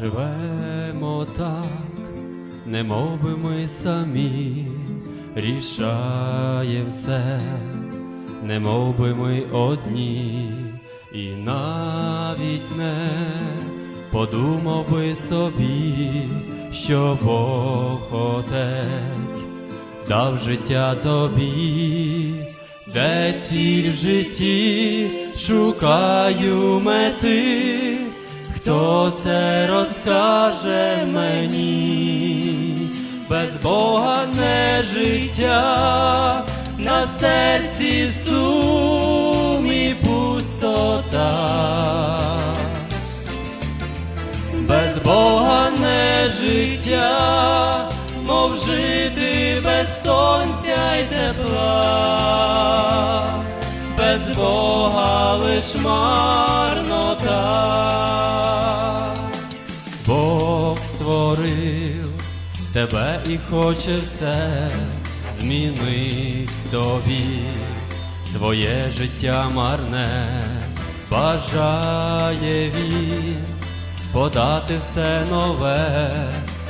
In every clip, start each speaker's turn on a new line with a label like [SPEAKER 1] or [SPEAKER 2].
[SPEAKER 1] Живемо так, не би ми самі рішаєм все, не би ми одні, і навіть не подумав би собі, що Бог Отець дав життя тобі, де ціль в житті? Шукаю мети, хто це розкаже мені, без Бога не життя, на серці сум і пустота без Бога не життя, мов жити без сонця й тепла, без Бога лиш марнота. Створив тебе і хоче все змінить тобі, твоє життя марне бажає він подати все нове,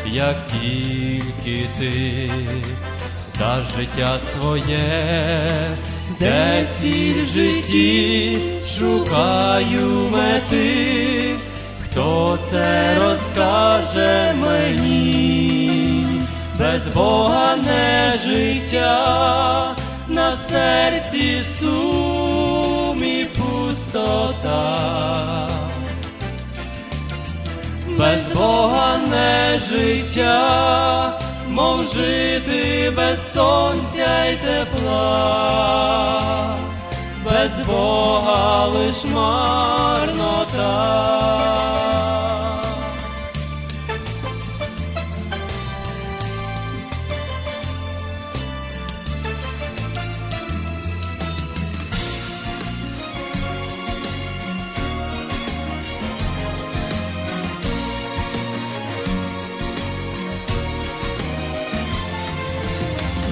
[SPEAKER 1] як тільки ти. Даш життя своє, де ціль в житті шукаю мети, хто це без Бога не життя, на серці сум і пустота без Бога не життя, мов жити без сонця й тепла, без Бога лиш марнота.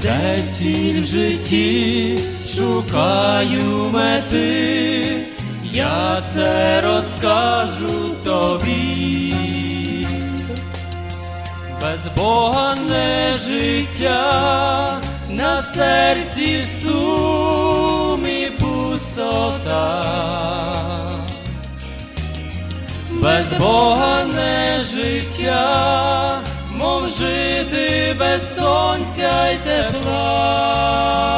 [SPEAKER 1] Де ціль в житті шукаю мети, я це розкажу тобі. Без Бога не життя, на серці сум і пустота. Без Бога не життя, мов жити без сонця й тепла,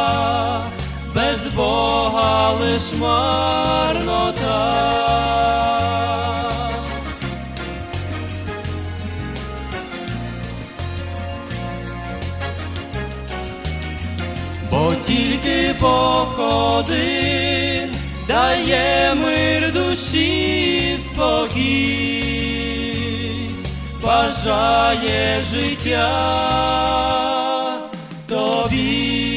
[SPEAKER 1] без Бога лиш марнота. Бо тільки Бог один дає мир душі спокій, бажає життя тобі.